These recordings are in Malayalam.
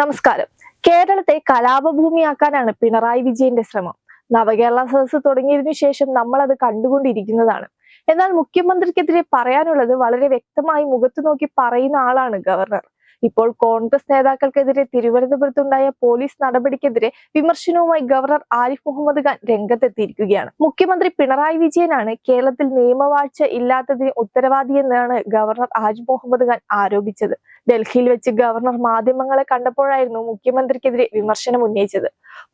നമസ്കാരം. കേരളത്തെ കലാപഭൂമിയാക്കാനാണ് പിണറായി വിജയന്റെ ശ്രമം. നവകേരള സദസ് തുടങ്ങിയതിനു ശേഷം നമ്മൾ അത് കണ്ടുകൊണ്ടിരിക്കുന്നതാണ്. എന്നാൽ മുഖ്യമന്ത്രിക്കെതിരെ പറയാനുള്ളത് വളരെ വ്യക്തമായി മുഖത്തു നോക്കി പറയുന്ന ആളാണ് ഗവർണർ. ഇപ്പോൾ കോൺഗ്രസ് നേതാക്കൾക്കെതിരെ തിരുവനന്തപുരത്തുണ്ടായ പോലീസ് നടപടിക്കെതിരെ വിമർശനവുമായി ഗവർണർ ആരിഫ് മുഹമ്മദ് ഖാൻ രംഗത്തെത്തിയിരിക്കുകയാണ്. മുഖ്യമന്ത്രി പിണറായി വിജയനാണ് കേരളത്തിൽ നിയമവാഴ്ച ഇല്ലാത്തതിന് ഉത്തരവാദിയെന്നാണ് ഗവർണർ ആരിഫ് മുഹമ്മദ് ഖാൻ ആരോപിച്ചത്. ഡൽഹിയിൽ വെച്ച് ഗവർണർ മാധ്യമങ്ങളെ കണ്ടപ്പോഴായിരുന്നു മുഖ്യമന്ത്രിക്കെതിരെ വിമർശനം ഉന്നയിച്ചത്.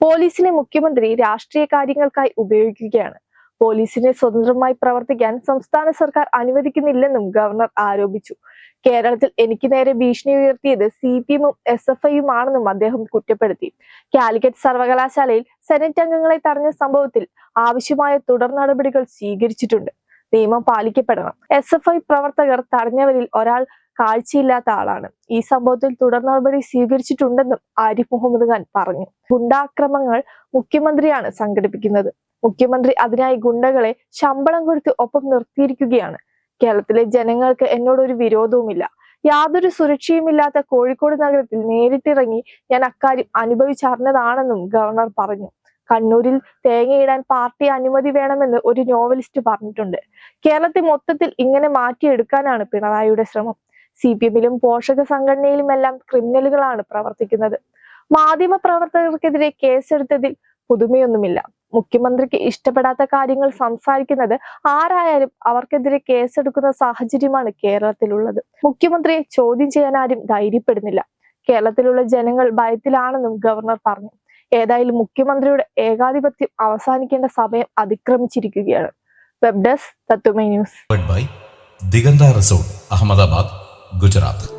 പോലീസിനെ മുഖ്യമന്ത്രി രാഷ്ട്രീയ കാര്യങ്ങൾക്കായി ഉപയോഗിക്കുകയാണ്. പോലീസിനെ സ്വതന്ത്രമായി പ്രവർത്തിക്കാൻ സംസ്ഥാന സർക്കാർ അനുവദിക്കുന്നില്ലെന്നും ഗവർണർ ആരോപിച്ചു. കേരളത്തിൽ എനിക്ക് നേരെ ഭീഷണി ഉയർത്തിയത് സി പി എമ്മും എസ് എഫ് ഐയും ആണെന്നും അദ്ദേഹം കുറ്റപ്പെടുത്തി. കാലിക്കറ്റ് സർവകലാശാലയിൽ സെനറ്റ് അംഗങ്ങളെ തടഞ്ഞ സംഭവത്തിൽ ആവശ്യമായ തുടർ നടപടികൾ സ്വീകരിച്ചിട്ടുണ്ട്. നിയമം പാലിക്കപ്പെടണം. എസ് എഫ് ഐ പ്രവർത്തകർ തടഞ്ഞവരിൽ ഒരാൾ കാഴ്ചയില്ലാത്ത ആളാണ്. ഈ സംഭവത്തിൽ തുടർ നടപടി സ്വീകരിച്ചിട്ടുണ്ടെന്നും ആരിഫ് മുഹമ്മദ് ഖാൻ പറഞ്ഞു. ഗുണ്ടാക്രമങ്ങൾ മുഖ്യമന്ത്രിയാണ് സംഘടിപ്പിക്കുന്നത്. മുഖ്യമന്ത്രി അതിനായി ഗുണ്ടകളെ ശമ്പളം കൊടുത്ത് ഒപ്പം നിർത്തിയിരിക്കുകയാണ്. കേരളത്തിലെ ജനങ്ങൾക്ക് എന്നോട് ഒരു വിരോധവുമില്ല. യാതൊരു സുരക്ഷയുമില്ലാത്ത കോഴിക്കോട് നഗരത്തിൽ നേരിട്ടിറങ്ങി ഞാൻ അക്കാര്യം അനുഭവിച്ചറിഞ്ഞതാണെന്നും ഗവർണർ പറഞ്ഞു. കണ്ണൂരിൽ തേങ്ങയിടാൻ പാർട്ടി അനുമതി വേണമെന്ന് ഒരു നോവലിസ്റ്റ് പറഞ്ഞിട്ടുണ്ട്. കേരളത്തെ മൊത്തത്തിൽ ഇങ്ങനെ മാറ്റിയെടുക്കാനാണ് പിണറായിയുടെ ശ്രമം. സി പി എമ്മിലും പോഷക സംഘടനയിലുമെല്ലാം ക്രിമിനലുകളാണ് പ്രവർത്തിക്കുന്നത്. മാധ്യമ പ്രവർത്തകർക്കെതിരെ കേസെടുത്തതിൽ പുതുമയൊന്നുമില്ല. മുഖ്യമന്ത്രിക്ക് ഇഷ്ടപ്പെടാത്ത കാര്യങ്ങൾ സംസാരിക്കുന്നത് ആരായാലും അവർക്കെതിരെ കേസെടുക്കുന്ന സാഹചര്യമാണ് കേരളത്തിലുള്ളത്. മുഖ്യമന്ത്രിയെ ചോദ്യം ചെയ്യാൻ ആരും ധൈര്യപ്പെടുന്നില്ല. കേരളത്തിലുള്ള ജനങ്ങൾ ഭയത്തിലാണെന്നും ഗവർണർ പറഞ്ഞു. ഏതായാലും മുഖ്യമന്ത്രിയുടെ ഏകാധിപത്യം അവസാനിക്കേണ്ട സമയം അതിക്രമിച്ചിരിക്കുകയാണ് വെബ് ഡെസ്ക് തത്വമേ ന്യൂസ് ദിഗന്ത റിസോർട്ട് അഹമ്മദാബാദ് ഗുജറാത്ത്.